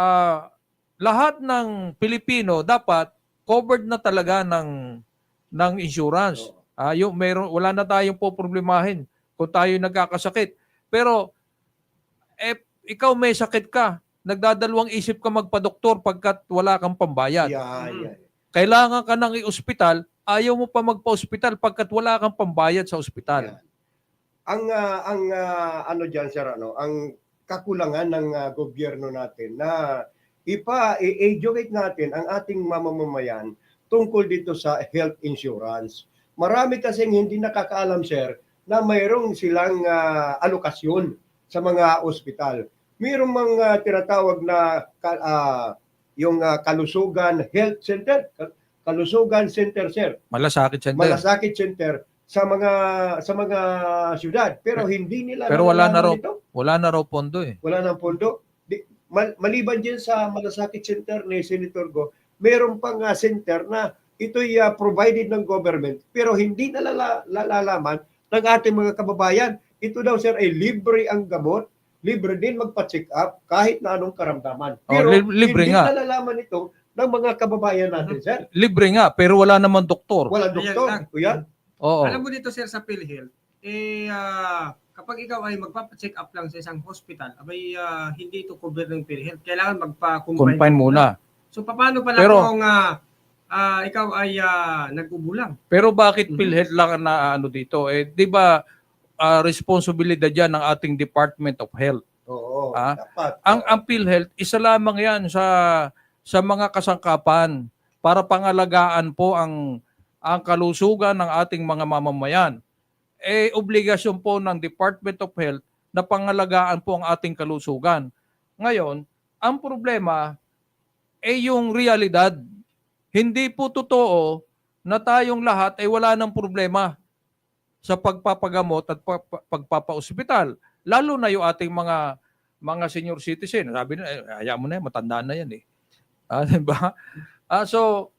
ah, lahat ng Pilipino dapat covered na talaga ng ng insurance. Ah, yung meron wala na tayong po problemahin kung tayo nagkakasakit. Pero eh ikaw may sakit ka, nagdadalawang isip ka magpa-doktor pagkat wala kang pambayad. Mm. yan. Kailangan ka ng i-ospital, ayaw mo pa magpa-ospital pagkat wala kang pambayad sa ospital. Yan. Ang ah, ang ah, ano diyan sir ano, ang kakulangan ng ah, gobyerno natin na ipa i-educate natin ang ating mamamayan tungkol dito sa health insurance. Marami kasing hindi nakakaalam sir na mayroong silang ah, alokasyon sa mga ospital. Mayroong mga tinatawag na ah, yung ah, Kalusugan Health Center, Ka- Kalusugan Center sir Malasakit center. malasakit center sa mga sa mga syudad pero hindi nila Pero wala na raw. ito. Wala na raw pondo eh. wala nang pondo Di, mal- maliban diyan sa malasakit center ni Senator Go meron pang ah, center na ito'y ah, provided ng government pero hindi nalala- nalalaman ng ating mga kababayan ito daw sir ay libre ang gamot libre din magpa-check up kahit na anong karamdaman Oh, pero lib- libre hindi nga. nalalaman ito ng mga kababayan natin sir Libre nga, pero wala naman doktor. wala Ayan doktor lang. kuya Oo. Alam mo dito sir sa PhilHealth, eh ah, kapag ikaw ay magpapa-check up lang sa isang hospital, abay ah, hindi ito cover ng PhilHealth. Kailangan magpa-confine. Confine muna. So paano pala Pero- kung ah, ah, ikaw ay ah, nagkubulang? Pero bakit Mhm. PhilHealth lang na ano dito? Eh, 'di ba ah, responsibilidad 'yan ng ating Department of Health. oo Ah, dapat Ang ang PhilHealth isa lamang 'yan sa sa mga kasangkapan para pangalagaan po ang ang kalusugan ng ating mga mamamayan. Eh obligasyon po ng Department of Health na pangalagaan po ang ating kalusugan. Ngayon, ang problema ay yung realidad. Hindi po totoo na tayong lahat ay wala ng problema sa pagpapagamot at pa- pa- pagpapaospital. Lalo na yung ating mga mga senior citizen. Sabi na, eh, hayaan mo na yan, matanda na yan eh. Ah, di ba? Ah, so,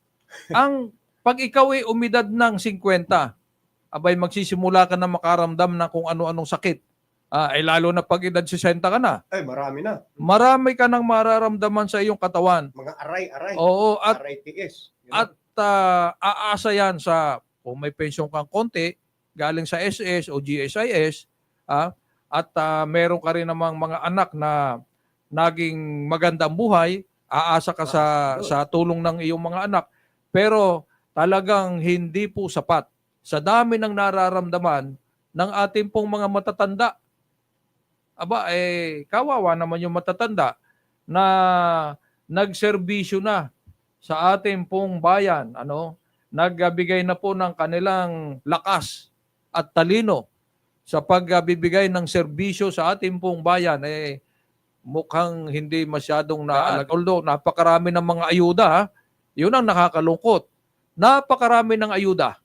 ang pag ikaw ay umidad ng 50, abay magsisimula ka na makaramdam na kung ano-anong sakit. Ah, ay lalo na pag edad 60 ka na. ay marami na Marami ka nang mararamdaman sa iyong katawan. mga aray-aray Oo, at aray tiis at ah, aasa yan sa kung may pension kang konti galing sa SS o GSIS ah, at ah, meron ka rin namang mga anak na naging magandang buhay, aasa ka sa good. sa tulong ng iyong mga anak. Pero talagang hindi po sapat sa dami ng nararamdaman ng ating pong mga matatanda. Aba, eh, kawawa naman yung matatanda na nagserbisyo na sa ating pong bayan, ano, nagbigay na po ng kanilang lakas at talino sa pagbibigay ng serbisyo sa ating pong bayan eh mukhang hindi masyadong naalag. Although napakarami ng mga ayuda, ha, yun ang nakakalungkot. Napakarami ng ayuda.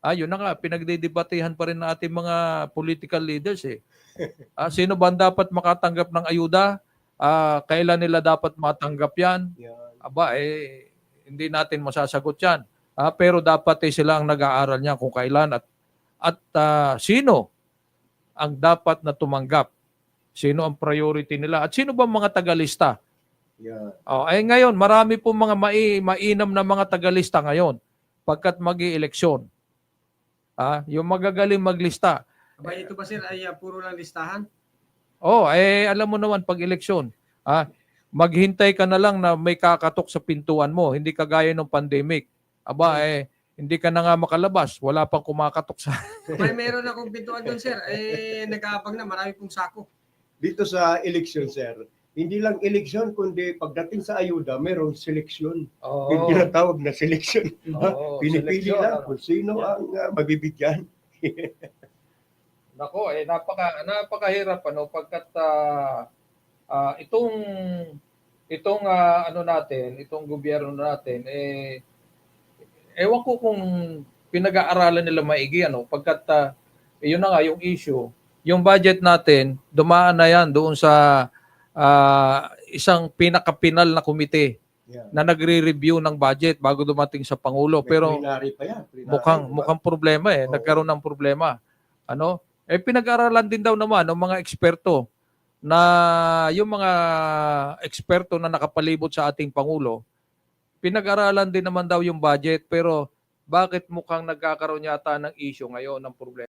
Ah, yun na nga, pinagdidebatehan pa rin ng ating mga political leaders eh. Ah, sino ba dapat makatanggap ng ayuda? Ah, kailan nila dapat matanggap yan? Aba eh hindi natin masasagot 'yan. Ah, pero dapat eh sila ang nag-aaral niya kung kailan at at ah, sino ang dapat na tumanggap. Sino ang priority nila at sino ba mga tagalista? Yan. Oh, eh ngayon marami po mga mai, mainam na mga tagalista ngayon pagkat magi-eleksyon. Ah, yung magagaling maglista. Abay ito ba sir ay ah, puro lang listahan? Oh, eh alam mo naman pag eleksyon, ah, maghintay ka na lang na may kakatok sa pintuan mo, hindi kagaya ng pandemic. Aba eh hindi ka na nga makalabas, wala pang kumakatok sa Abay meron akong pintuan doon sir, eh nag-aabang na marami pong sako. Dito sa election, sir, hindi lang election, kundi pagdating sa ayuda, merong seleksyon. Yung tinatawag na seleksyon. Oo, Pinipili seleksyon, lang kung sino ang ah, mabibigyan. Nako, eh napaka napakahirap ano pagkat ah, ah, itong itong ah, ano natin, itong gobyerno natin eh ewan ko kung pinag-aaralan nila maigi ano pagkat ah, yun na nga yung issue. Yung budget natin, dumaan na yan doon sa ah, isang pinakapinal na komite Yan. na nagre-review ng budget bago dumating sa pangulo. May Pero pa yan. Mukhang ba? mukhang problema eh, Oo. nagkaroon ng problema. Ano? Eh pinag-aralan din daw naman ng mga eksperto na yung mga eksperto na nakapalibot sa ating Pangulo, pinag-aralan din naman daw yung budget pero bakit mukhang nagkakaroon yata ng issue ngayon ng problema?